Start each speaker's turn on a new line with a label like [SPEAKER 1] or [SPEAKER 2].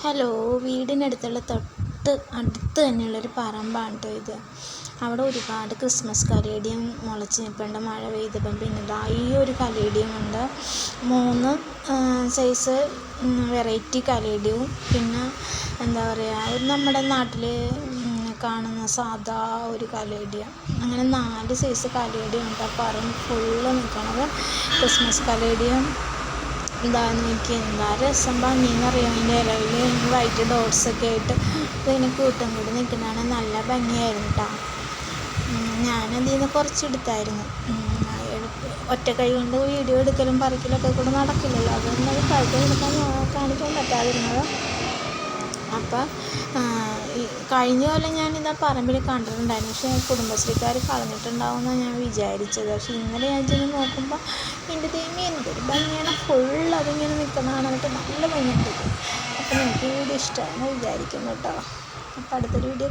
[SPEAKER 1] Hello വീടിനടുത്തുള്ള തൊട്ട് അടുത്ത് തന്നെയുള്ളൊരു പറമ്പാണ് കേട്ടോ ഇത്. അവിടെ ഒരുപാട് ക്രിസ്മസ് കലേഡിയം മുളച്ച് നിൽപ്പുണ്ട് മഴ പെയ്തപ്പം പിന്നെ ഈ ഒരു കലേഡിയം ഉണ്ട്. മൂന്ന് സൈസ് വെറൈറ്റി കലേഡിയവും പിന്നെ എന്താ പറയുക നമ്മുടെ നാട്ടിൽ കാണുന്ന സാധാ ഒരു കലേഡിയം അങ്ങനെ നാല് സൈസ് കലേഡിയം ഉണ്ട് ആ പറമ്പ് ഫുള്ള് നിൽക്കണത് ക്രിസ്മസ് കലേഡിയം ഇതാ നോക്കി എന്താ രസം ഭംഗിയെന്നറിയാം അതിന്റെ ഇലയിൽ വൈറ്റ് ഡോട്ട്സൊക്കെ ആയിട്ട് അതിന് കൂട്ടം കൂടി നിൽക്കുന്നതാണ്. നല്ല ഭംഗിയായിരുന്നു കേട്ടോ ഞാനതിൽ നിന്ന് കുറച്ചെടുത്തായിരുന്നു ഒറ്റ കൈ കൊണ്ട് വീഡിയോ എടുക്കലും പറിക്കലൊക്കെ കൂടെ നടക്കില്ലല്ലോ. അതുകൊണ്ട് അത് കഴുത്ത് എടുക്കാൻ കാണിക്കാൻ പറ്റാതിരുന്നത്. അപ്പം ഈ കഴിഞ്ഞ കൊല്ലം ഞാനിതാ പറമ്പിൽ കണ്ടിട്ടുണ്ടായിരുന്നു. പക്ഷേ കുടുംബശ്രീക്കാർ കളഞ്ഞിട്ടുണ്ടാവുമെന്നാണ് ഞാൻ വിചാരിച്ചത്. പക്ഷേ ഇന്നലെ ഞാൻ ചെന്ന് നോക്കുമ്പോൾ എന്റെ ദൈവമേ എന്തൊരു ഭംഗിയാണ്. ഫുൾ അതിങ്ങനെ നിൽക്കുന്നതാണ് എന്നിട്ട് നല്ല ഭംഗിയുണ്ട്. അപ്പോൾ നിങ്ങൾക്ക് ഈ വീഡിയോ ഇഷ്ടമാണെന്ന് വിചാരിക്കുന്നു കേട്ടോ. അപ്പോൾ അടുത്തൊരു വീഡിയോ